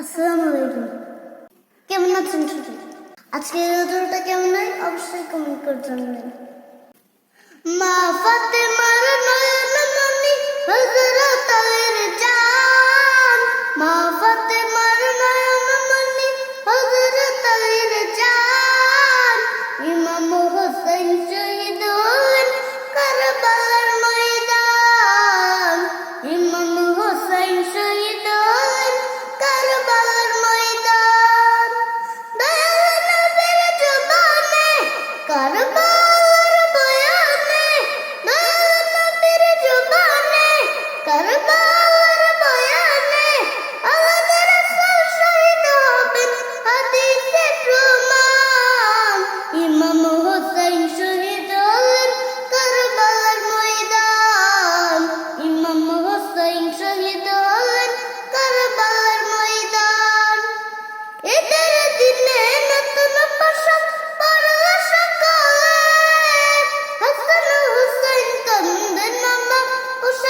আসসালামু আলাইকুম। কেমন আছেন ছুটি আজকের রোদটা কেমন হয়? অবশ্যই কমেন্ট করে জানবেন। মা ফাতেমা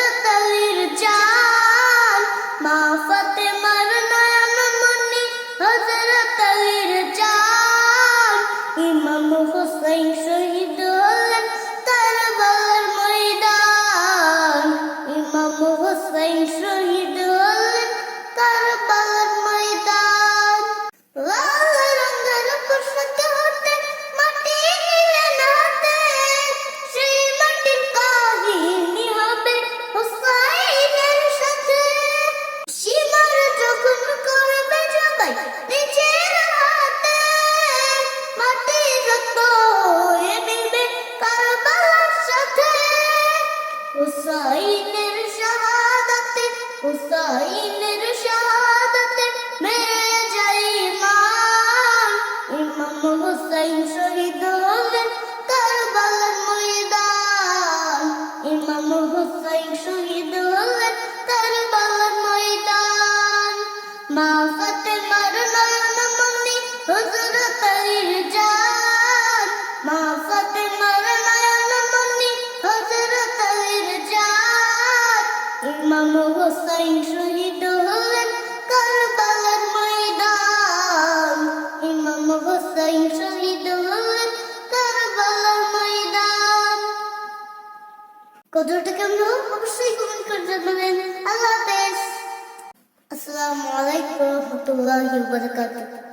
fruto. হুসাইনের শাহাদাতে হুসাইনের শাহাদাতে মেরে যাই মান ইমাম হুসাইন শহীদ হলেন কারবালার ময়দান। ইমাম হুসাইন শহীদ হলেন কারবালার ময়দান। মা কতটা কেমন হোক অবশ্যই কমেন্ট করে জানাবেন। আল্লাহ হাফেজ। আসসালামু আলাইকুম ওয়া রাহমাতুল্লাহি ওয়া বারাকাতুহু।